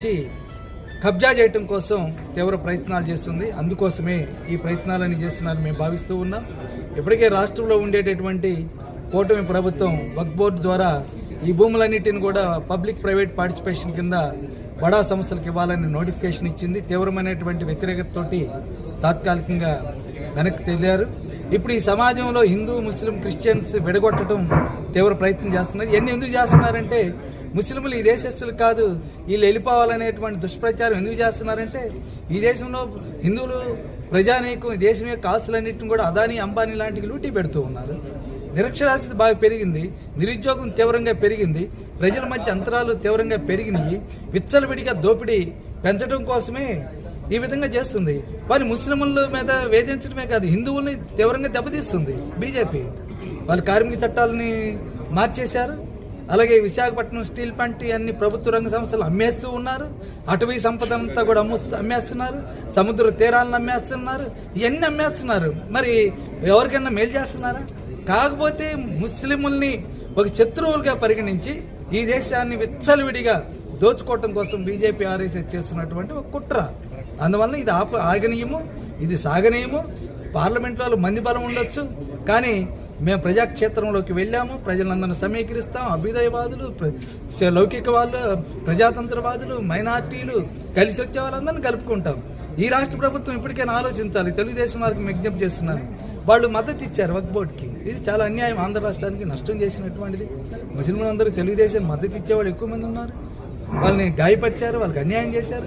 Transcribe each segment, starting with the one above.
నుంచి కబ్జా చేయటం కోసం తీవ్ర ప్రయత్నాలు చేస్తుంది. అందుకోసమే ఈ ప్రయత్నాలని చేస్తున్నారని మేము భావిస్తూ ఉన్నాం. ఇప్పటికే రాష్ట్రంలో ఉండేటటువంటి కూటమి ప్రభుత్వం వక్ బోర్డు ద్వారా ఈ భూములన్నిటిని కూడా పబ్లిక్ ప్రైవేట్ పార్టిసిపేషన్ కింద బడా సంస్థలకు ఇవ్వాలని నోటిఫికేషన్ ఇచ్చింది. తీవ్రమైనటువంటి వ్యతిరేకతతోటి తాత్కాలికంగా వెనక్కి తెలియారు ఇప్పుడు ఈ సమాజంలో హిందూ ముస్లిం క్రిస్టియన్స్ విడగొట్టడం తీవ్ర ప్రయత్నం చేస్తున్నారు. ఇవన్నీ ఎందుకు చేస్తున్నారంటే ముస్లింలు ఈ దేశస్తులు కాదు వీళ్ళు వెళ్ళిపోవాలనేటువంటి దుష్ప్రచారం ఎందుకు చేస్తున్నారంటే ఈ దేశంలో హిందువులు ప్రజానీకం దేశం యొక్క ఆస్తులన్నింటిని కూడా అదాని అంబానీ లాంటివి లూటీ పెడుతూ ఉన్నారు. నిరక్షరాస్యత బాగా పెరిగింది నిరుద్యోగం తీవ్రంగా పెరిగింది ప్రజల మధ్య అంతరాలు తీవ్రంగా పెరిగినాయి విచ్చలవిడిగా దోపిడీ పెంచడం కోసమే ఈ విధంగా చేస్తుంది. వారి ముస్లింల మీద వేధించడమే కాదు హిందువుల్ని తీవ్రంగా దెబ్బతీస్తుంది బీజేపీ. వాళ్ళు కార్మిక చట్టాలని మార్చేశారు. అలాగే విశాఖపట్నం స్టీల్ ప్లాంట్ అన్ని ప్రభుత్వ రంగ సంస్థలు అమ్మేస్తూ ఉన్నారు. అటవీ సంపద అంతా కూడా అమ్ము అమ్మేస్తున్నారు. సముద్ర తీరాలను అమ్మేస్తున్నారు. ఇవన్నీ అమ్మేస్తున్నారు. మరి ఎవరికైనా మేలు చేస్తున్నారా? కాకపోతే ముస్లిముల్ని ఒక శత్రువులుగా పరిగణించి ఈ దేశాన్ని విచ్చలవిడిగా దోచుకోవటం కోసం బీజేపీ ఆర్ఎస్ఎస్ చేస్తున్నటువంటి ఒక కుట్ర. అందువల్ల ఇది ఆప ఆగనీయము. ఇది సాగనీయము. పార్లమెంట్లో మంది బలం ఉండొచ్చు. కానీ మేము ప్రజాక్షేత్రంలోకి వెళ్ళాము ప్రజలందరిని సమీకరిస్తాం. అభ్యుదయవాదులు లౌకిక వాళ్ళు ప్రజాతంత్రవాదులు మైనార్టీలు కలిసి వచ్చే వాళ్ళందరినీ కలుపుకుంటాం. ఈ రాష్ట్ర ప్రభుత్వం ఇప్పటికైనా ఆలోచించాలి. తెలుగుదేశం వారికి విజ్ఞప్తి చేస్తున్నారు వాళ్ళు మద్దతు ఇచ్చారు వక్ బోర్డ్కి. ఇది చాలా అన్యాయం. ఆంధ్ర రాష్ట్రానికి నష్టం చేసినటువంటిది. ముస్లింలందరూ తెలుగుదేశం మద్దతు ఇచ్చేవాళ్ళు ఎక్కువ మంది ఉన్నారు. వాళ్ళని గాయపరిచారు వాళ్ళకి అన్యాయం చేశారు.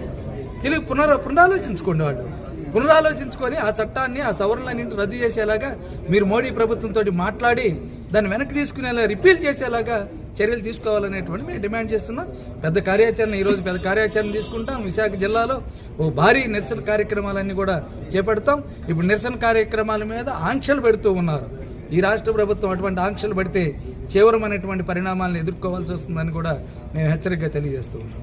తెలుగు పునర పునరాలోచించుకోండి వాళ్ళు. పునరాలోచించుకొని ఆ చట్టాన్ని ఆ సవరణలన్నింటినీ రద్దు చేసేలాగా మీరు మోడీ ప్రభుత్వంతో మాట్లాడి దాన్ని వెనక్కి తీసుకునేలా రిపీల్ చేసేలాగా చర్యలు తీసుకోవాలనేటువంటి మేము డిమాండ్ చేస్తున్నాం. పెద్ద కార్యాచరణ ఈరోజు పెద్ద కార్యాచరణ తీసుకుంటాం. విశాఖ జిల్లాలో ఓ భారీ నిరసన కార్యక్రమాలన్నీ కూడా చేపడతాం. ఇప్పుడు నిరసన కార్యక్రమాల మీద ఆంక్షలు పెడుతూ ఉన్నారు. ఈ రాష్ట్ర ప్రభుత్వం అటువంటి ఆంక్షలు పెడితే చివరమైనటువంటి పరిణామాలను ఎదుర్కోవాల్సి వస్తుందని కూడా మేము హెచ్చరికగా తెలియజేస్తూ ఉన్నాం.